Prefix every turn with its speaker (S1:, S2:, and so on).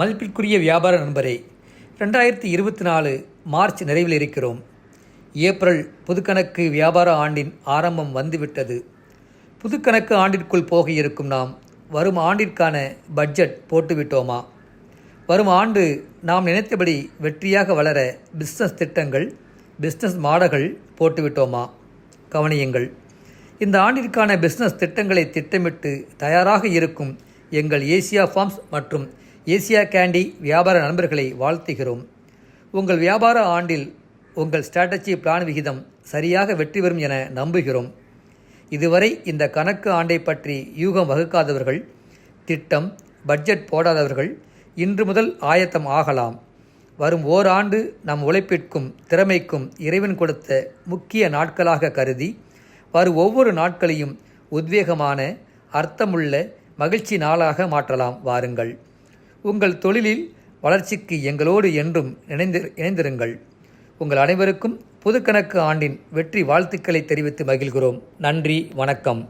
S1: மதிப்பிற்குரிய வியாபார நண்பரே ரெண்டாயிரத்தி இருபத்தி நாலு மார்ச் நிறைவில் இருக்கிறோம். ஏப்ரல் புதுக்கணக்கு வியாபார ஆண்டின் ஆரம்பம் வந்துவிட்டது. புதுக்கணக்கு ஆண்டிற்குள் போக இருக்கும் நாம் வரும் ஆண்டிற்கான பட்ஜெட் போட்டுவிட்டோமா? வரும் ஆண்டு நாம் நினைத்தபடி வெற்றியாக வளர பிஸ்னஸ் திட்டங்கள் பிஸ்னஸ் மாடல்கள் போட்டுவிட்டோமா? கவனியுங்கள் இந்த ஆண்டிற்கான பிஸ்னஸ் திட்டங்களை திட்டமிட்டு தயாராக இருக்கும் எங்கள் ஏசியா ஃபார்ம்ஸ் மற்றும் ஏசியா கேண்டி வியாபார நண்பர்களை வாழ்த்துகிறோம். உங்கள் வியாபார ஆண்டில் உங்கள் ஸ்ட்ராட்டஜி பிளான் விகிதம் சரியாக வெற்றி பெறும் என நம்புகிறோம். இதுவரை இந்த கணக்கு ஆண்டை பற்றி யூகம் வகுக்காதவர்கள் திட்டம் பட்ஜெட் போடாதவர்கள் இன்று முதல் ஆயத்தம் ஆகலாம். வரும் ஓராண்டு நம் உழைப்பிற்கும் திறமைக்கும் இறைவன் கொடுத்த முக்கிய நாட்களாக கருதி வரும் ஒவ்வொரு நாட்களையும் உத்வேகமான அர்த்தமுள்ள மகிழ்ச்சி நாளாக மாற்றலாம் வாருங்கள். உங்கள் தொழிலில் வளர்ச்சிக்கு எங்களோடு என்றும் இணைந்து இணைந்திருங்கள். உங்கள் அனைவருக்கும் புதுக்கணக்கு ஆண்டின் வெற்றி வாழ்த்துக்களை தெரிவித்து மகிழ்கிறோம். நன்றி வணக்கம்.